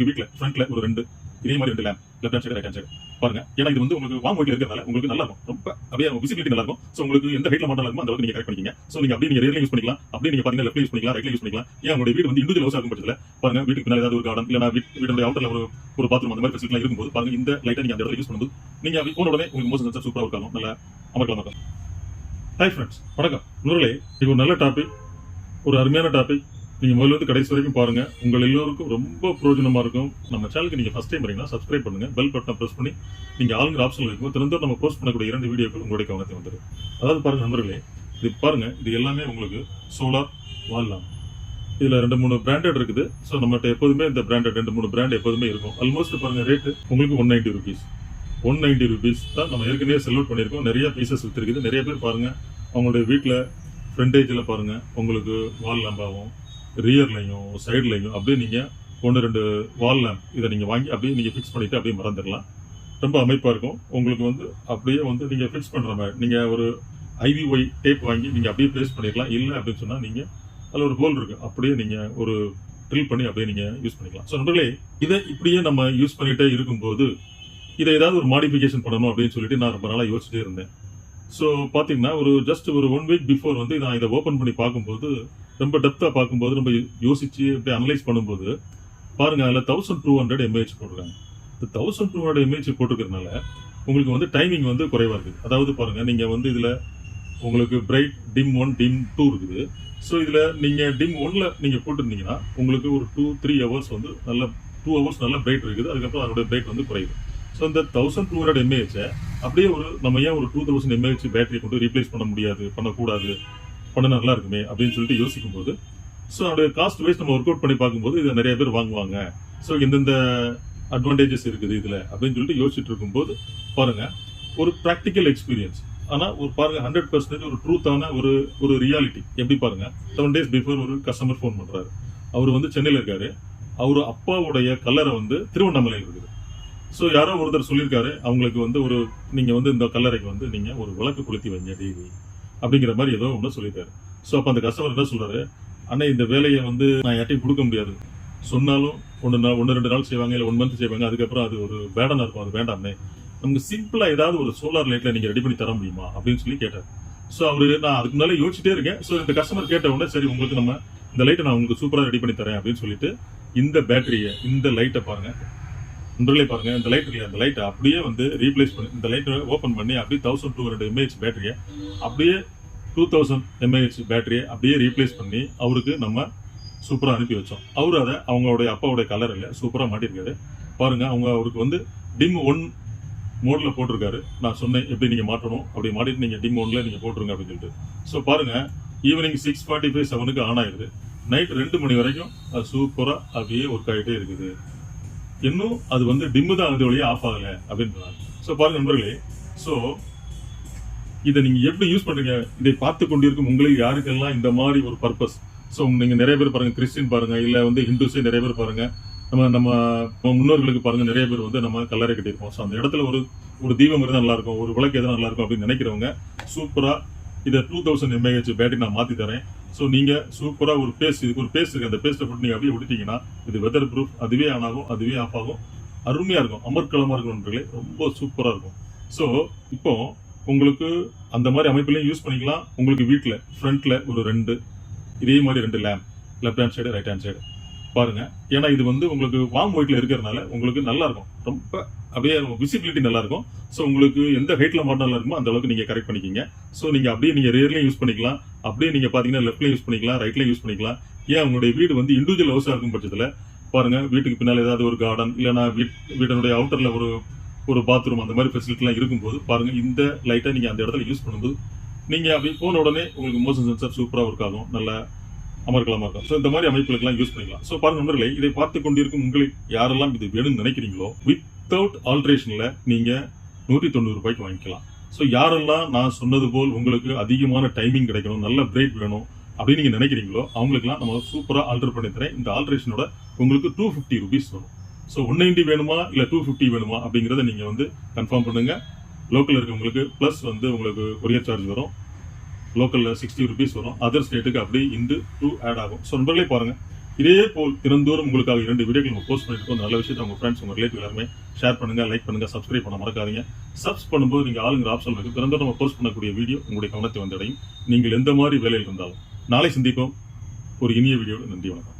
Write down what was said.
கியூபிக்ல ஃப்ரண்ட்ல ஒரு ரெண்டு. இதே மாதிரி ரெண்டு lamp left hand side right hand side பாருங்க ஏன்னா இது வந்து உங்களுக்கு வாம் ஒயிட்ல இருக்கிறதால உங்களுக்கு நல்லா இருக்கும். ரொம்ப அப்படியே விசிபிலிட்டி நல்லா இருக்கும். ஸோ உங்களுக்கு எந்த ஹைட்ல மாடல் இருக்கும் அந்த அளவுக்கு நீங்க கரெக்ட் பண்ணிக்கங்க. ஸோ நீங்க அப்படியே நீங்க ரியல் யூஸ் பண்ணிக்கலாம். அப்படியே நீங்க பாத்தீங்கன்னா லெஃப்ட் யூஸ் பண்ணிக்கலாம் ரைட்ல யூஸ் பண்ணிக்கலாம். ஏன் உங்களுடைய வீடு வந்து இண்டிவிஜுவல் ஹவுஸ் இருக்கும் பட்சத்தில்? பாருங்க வீட்டுக்கு பின்னாடி ஏதாவது ஒரு கார்டன் இல்லைனா வீட்டுடைய அவுட்டர்ல ஒரு ஒரு பாத்ரூம் அந்த மாதிரி ஃபெசிலிட்டி இருக்கும்போது பாருங்க இந்த லைட்டை நீங்க அந்த இடத்துல யூஸ் பண்ணும்போது நீங்க போன உடனே உங்களுக்கு மோசம் சென்சர் சூப்பராக இருக்கும் நல்லா அமர்க்கலாம்? இருக்கும் ஹாய் ஃப்ரெண்ட்ஸ் வணக்கம். நூறலே இது ஒரு நல்ல டாபிக் ஒரு அருமையான டாபிக் நீங்க முதல்ல இருந்து கடைசி வரைக்கும் பாருங்க. உங்கள் எல்லோருக்கும் ரொம்ப பிரயோஜனமா இருக்கும். நம்ம சேனலுக்கு நீங்க ஃபர்ஸ்ட் டைம் வரீங்கன்னா சப்ஸ்கிரைப் பண்ணுங்க. பெல் பட்டனை பிரஸ் பண்ணி நீங்க ஆளுங்கிற ஆப்ஷன் இருக்கும் திறந்தோர் நம்ம போஸ்ட் பண்ணக்கூடிய இரண்டு வீடியோக்கள் உங்களுடைய கவனத்தை வந்துடும். அதாவது பாருங்க நண்பர்களே இது பாருங்க இது எல்லாமே உங்களுக்கு சோலார் வாழலாம் இதுல ரெண்டு மூணு பிராண்டட் இருக்குது. ஸோ நம்மகிட்ட எப்போதுமே இந்த பிராண்டட் ரெண்டு மூணு பிராண்ட் எப்போதுமே இருக்கும். ஆல்மோஸ்ட் பாருங்க ரேட்டு உங்களுக்கு one ninety rupees one ninety rupees தான் நம்ம ஏற்கனவே செல் பண்ணியிருக்கோம். நிறைய பீசஸ் வித்துருக்குது. நிறைய பேர் பாருங்க அவங்களுடைய வீட்டில் ஃப்ரண்டேஜில் பாருங்க உங்களுக்கு வால் லாம்பாகவும் ரியர்லையும் சைட்லையும் அப்படியே நீங்கள் ஒன்று ரெண்டு வால் லேம்ப் இதை நீங்கள் வாங்கி அப்படியே நீங்கள் ஃபிக்ஸ் பண்ணிவிட்டு அப்படியே மறந்துடலாம். ரொம்ப அமைப்பாக இருக்கும். உங்களுக்கு வந்து அப்படியே வந்து நீங்கள் ஃபிக்ஸ் பண்ணுற மாதிரி நீங்கள் ஒரு ஐவிஒய் டேப் வாங்கி நீங்கள் அப்படியே ப்ளேஸ் பண்ணிடலாம். இல்லை அப்படின்னு சொன்னால் நீங்கள் அதில் ஒரு ஹோல் இருக்குது அப்படியே நீங்கள் ஒரு ட்ரில் பண்ணி அப்படியே நீங்கள் யூஸ் பண்ணிக்கலாம். ஸோ நண்பர்களே இதை இப்படியே நம்ம யூஸ் பண்ணிகிட்டே இருக்கும்போது இதை ஏதாவது ஒரு மாடிஃபிகேஷன் பண்ணணும் அப்படின்னு சொல்லிட்டு நான் ரொம்ப நாளாக யோசிச்சுட்டே இருந்தேன். ஸோ பார்த்தீங்கன்னா ஒரு ஜஸ்ட் ஒரு ஒன் வீக் பிஃபோர் வந்து நான் இதை ஓப்பன் பண்ணி பார்க்கும்போது ரொம்ப டெப்த்தாக பார்க்கும்போது ரொம்ப யோசிச்சு இப்படி அனலைஸ் பண்ணும்போது பாருங்க அதில் தௌசண்ட் டூ ஹண்ட்ரட் எம்ஏஹெச் போட்டிருக்காங்க. இந்த தௌசண்ட் டூ ஹண்ட்ரட் எம்ஏஹெச் போட்டுக்கிறதுனால உங்களுக்கு வந்து டைமிங் வந்து குறைவாக இருக்குது. அதாவது பாருங்கள் நீங்கள் வந்து இதில் உங்களுக்கு bright dim one dim two இருக்குது. ஸோ இதில் நீங்கள் டிம் ஒன்ல நீங்கள் போட்டிருந்தீங்கன்னா உங்களுக்கு ஒரு டூ த்ரீ ஹவர்ஸ் வந்து நல்ல டூ ஹவர்ஸ் நல்ல பிரைட் இருக்குது. அதுக்கப்புறம் அதோட பிரைட் வந்து குறையுது. ஸோ இந்த தௌசண்ட் டூ ஹண்ட்ரட் எம்ஏஹெச்சை அப்படியே ஒரு நம்ம ஏன் ஒரு டூ தௌசண்ட் எம்ஏஹெச் பேட்டரி கொண்டு ரீப்ளேஸ் பண்ண முடியாது பண்ணக்கூடாது? பண்ண நல்லா இருக்குமே அப்படின்னு சொல்லிட்டு யோசிக்கும் போது ஸோ அதோட காஸ்ட் வைஸ் நம்ம ஒர்க் அவுட் பண்ணி பார்க்கும்போது இதை நிறைய பேர் வாங்குவாங்க. ஸோ எந்தெந்த அட்வான்டேஜஸ் இருக்குது இதில் அப்படின்னு சொல்லிட்டு யோசிச்சுட்டு இருக்கும்போது பாருங்க ஒரு ப்ராக்டிக்கல் எக்ஸ்பீரியன்ஸ் ஆனால் ஒரு பாருங்க ஹண்ட்ரட் பர்சன்டேஜ் ஒரு ட்ரூத்தான ஒரு ஒரு ரியாலிட்டி எப்படி பாருங்க செவன் டேஸ் பிஃபோர் ஒரு கஸ்டமர் ஃபோன் பண்ணுறாரு அவர் வந்து சென்னையில் இருக்காரு. அவர் அப்பாவுடைய கல்லறை வந்து திருவண்ணாமலையில் இருக்குது. ஸோ யாரோ ஒருத்தர் சொல்லியிருக்காரு அவங்களுக்கு வந்து ஒரு நீங்கள் வந்து இந்த கல்லறைக்கு வந்து நீங்கள் ஒரு விளக்கு கொளுத்தி வைங்க டெய்லி. அப்படிங்கிற மாதிரி ஏதோ ஒன்று சொல்லிட்டாரு ஸோ அப்போ அந்த கஸ்டமர் என்ன சொல்கிறாரு அண்ணா இந்த வேலையை வந்து நான் யார்ட்டையும் கொடுக்க முடியாது. சொன்னாலும் ஒன்று நாள் ஒன்று ரெண்டு நாள் செய்வாங்க இல்லை ஒன் மந்த் செய்வாங்க அதுக்கப்புறம் அது ஒரு பேடனாக இருக்கும் அது வேண்டாமே நமக்கு சிம்பிளாக ஏதாவது ஒரு சோலார் லைட்டில் நீங்கள் ரெடி பண்ணி தர முடியுமா? அப்படின்னு சொல்லி கேட்டார். ஸோ அவரு நான் அதுக்கு முன்னாலே யோசிச்சுட்டே இருக்கேன். ஸோ இந்த கஸ்டமர் கேட்ட உடனே சரி உங்களுக்கு நம்ம இந்த லைட்டை நான் உங்களுக்கு சூப்பராக ரெடி பண்ணி தரேன் அப்படின்னு சொல்லிட்டு இந்த பேட்டரியை இந்த லைட்டை பாருங்கள் நண்பர்களே பாருங்கள் இந்த லைட் இல்லையா இந்த லைட்டை அப்படியே வந்து ரீப்ளேஸ் பண்ணி இந்த லைட்டை ஓப்பன் பண்ணி அப்படியே தௌசண்ட் டூ ஹண்ட்ரட் எம்ஏஹெச் பேட்டரியை அப்படியே டூ தௌசண்ட் எம்ஏஹெச் பேட்டரியை அப்படியே ரீப்ளேஸ் பண்ணி அவருக்கு நம்ம சூப்பராக அனுப்பி வச்சோம். அவர் அதை அவங்களுடைய அப்பாவுடைய கலரில் சூப்பராக மாட்டியிருக்காரு பாருங்கள் அவங்க அவருக்கு வந்து டிம் ஒன் மோடில் போட்டிருக்காரு. நான் சொன்னேன் எப்படி நீங்கள் மாட்டணும்? அப்படி மாட்டிட்டு நீங்கள் டிம் ஒன்ல நீங்கள் போட்டுருங்க அப்படின்னு சொல்லிட்டு. ஸோ பாருங்க ஈவினிங் சிக்ஸ் ஃபார்ட்டி ஃபைவ் செவனுக்கு ஆன் ஆயிருது நைட் ரெண்டு மணி வரைக்கும் அது சூப்பராக அப்படியே ஒர்க் ஆகிட்டே இருக்குது. இன்னும் அது வந்து டிம்மு தான் அது வழியாக ஆஃப் ஆகலை அப்படின்றாங்க ஸோ பாருங்க நண்பர்களே ஸோ இதை நீங்கள் எப்படி யூஸ் பண்ணுறீங்க இதை பார்த்து கொண்டிருக்கும் உங்களுக்கு யாருக்கெல்லாம் இந்த மாதிரி ஒரு பர்பஸ் ஸோ நீங்கள் நிறைய பேர் பாருங்கள் கிறிஸ்டின் பாருங்கள் இல்லை வந்து ஹிந்துஸே நிறைய பேர் பாருங்கள் நம்ம நம்ம முன்னோர்களுக்கு பாருங்கள் நிறைய பேர் வந்து நம்ம கல்லறை கட்டியிருப்போம். ஸோ அந்த இடத்துல ஒரு ஒரு தீபம் இருந்தால் நல்லாயிருக்கும் ஒரு விளக்கு எதாவது நல்லாயிருக்கும் அப்படின்னு நினைக்கிறவங்க சூப்பராக இதை டூ தௌசண்ட் எம்ஏஹெச் பேட்டரி நான் மாற்றி தரேன். ஸோ நீங்கள் சூப்பராக ஒரு பேஸ்ட் இதுக்கு ஒரு பேஸ்ட் இருக்குது அந்த பேஸ்ட்டை போட்டு நீங்கள் அப்படியே விட்டுட்டீங்கன்னா இது வெதர் ப்ரூஃப் அதுவே ஆன் ஆகும் அதுவே ஆஃப் ஆகும். அருமையாக இருக்கும். அமர்க்களமா இருக்கும் நண்பர்களே. ரொம்ப சூப்பராக இருக்கும். ஸோ இப்போ உங்களுக்கு அந்த மாதிரி அமைப்புலையும் யூஸ் பண்ணிக்கலாம். உங்களுக்கு வீட்டில் ஃப்ரண்ட்டில் ஒரு ரெண்டு இதே மாதிரி ரெண்டு lamp left hand side right hand side பாருங்கள் ஏன்னா இது வந்து உங்களுக்கு வாங் ஒயிட்டில் இருக்கிறதுனால உங்களுக்கு நல்லா இருக்கும். ரொம்ப அப்படியே விசிபிலிட்டி நல்லா இருக்கும் ஸோ உங்களுக்கு எந்த ஹைட்ல மாட்டோம் நல்லா இருக்குமோ அந்த அளவுக்கு நீங்க கரெக்ட் பண்ணிக்கிங்க. ஸோ நீங்க அப்படியே நீங்க ரியர்லையும் யூஸ் பண்ணிக்கலாம். அப்படியே நீங்க பாத்தீங்கன்னா லெஃப்ட்லயும் யூஸ் பண்ணிக்கலாம் ரைட்லயும் யூஸ் பண்ணிக்கலாம். ஏன் உங்களுடைய வீடு வந்து இண்டிவிஜுவல் ஹவுஸாக இருக்கும் பட்சத்தில்? பாருங்க வீட்டுக்கு பின்னால் ஏதாவது ஒரு கார்டன் இல்லைன்னா வீட் வீட்டினுடைய அவுட்டரில் ஒரு ஒரு பாத்ரூம் அந்த மாதிரி ஃபெசிலிட்டிலாம் இருக்கும்போது பாருங்க இந்த லைட்டை நீங்கள் அந்த இடத்துல யூஸ் பண்ணும்போது நீங்கள் அப்படி போன உடனே உங்களுக்கு மோஷன் சென்சர் சூப்பராக ஒர்க் ஆகும். நல்லா அமர்க்கலமா இருக்கும். ஸோ இந்த மாதிரி அமைப்புகளுக்கெல்லாம் யூஸ் பண்ணிக்கலாம். ஸோ பாருங்க நண்பர்களே இதை பார்த்து கொண்டிருக்கும் உங்களுக்கு யாரெல்லாம் இது வேணும்னு நினைக்கிறீங்களோ வித்தவுட் ஆல்ட்ரேஷனில் நீங்க நூற்றி தொண்ணூறு ரூபாய்க்கு வாங்கிக்கலாம். ஸோ யாரெல்லாம் நான் சொன்னது போல் உங்களுக்கு அதிகமான டைமிங் கிடைக்கணும் நல்ல பிரேக் வேணும் அப்படின்னு நீங்க நினைக்கிறீங்களோ அவங்களுக்குலாம் நம்ம சூப்பராக ஆல்டர் பண்ணி தரேன். இந்த ஆல்ட்ரேஷனோட உங்களுக்கு டூ ஃபிஃப்டி ருபீஸ் வரும். ஸோ ஒன் நைன்டி வேணுமா இல்லை டூ ஃபிஃப்டி வேணுமா அப்படிங்கிறத நீங்க வந்து கன்ஃபார்ம் பண்ணுங்க. லோக்கலில் இருக்கவங்களுக்கு ப்ளஸ் வந்து உங்களுக்கு கொரியர் சார்ஜ் வரும். லோக்கல்ல சிக்ஸ்டி ருபீஸ் வரும். அதர் ஸ்டேட்டுக்கு அப்படியே இண்டு டூ ஆட் ஆகும். ஸோ நண்பர்களே பாருங்க. இதே போல் தினந்தோறும் உங்களுக்காக இரண்டு வீடியோக்கள் நம்ம போஸ்ட் பண்ணிட்டு அந்த நல்ல விஷயத்தை உங்க ஃப்ரெண்ட்ஸ் உங்க ரிலேட்டிவ் எல்லாருமே ஷேர் பண்ணுங்க லைக் பண்ணுங்க சப்ஸ்கிரைப் பண்ண மறக்காதீங்க. சப்ஸ் பண்ணும்போது நீங்க ஆளுங்கிற ஆப்ஷன் இருக்கு. தினந்தோறும் நம்ம போஸ்ட் பண்ணக்கூடிய வீடியோ உங்களுடைய கவனத்தை வந்தடையும். நீங்கள் எந்த மாதிரி வேலையில் இருந்தாலும். நாளை சந்திப்போம். ஒரு இனிய வீடியோவில். நன்றி வணக்கம்.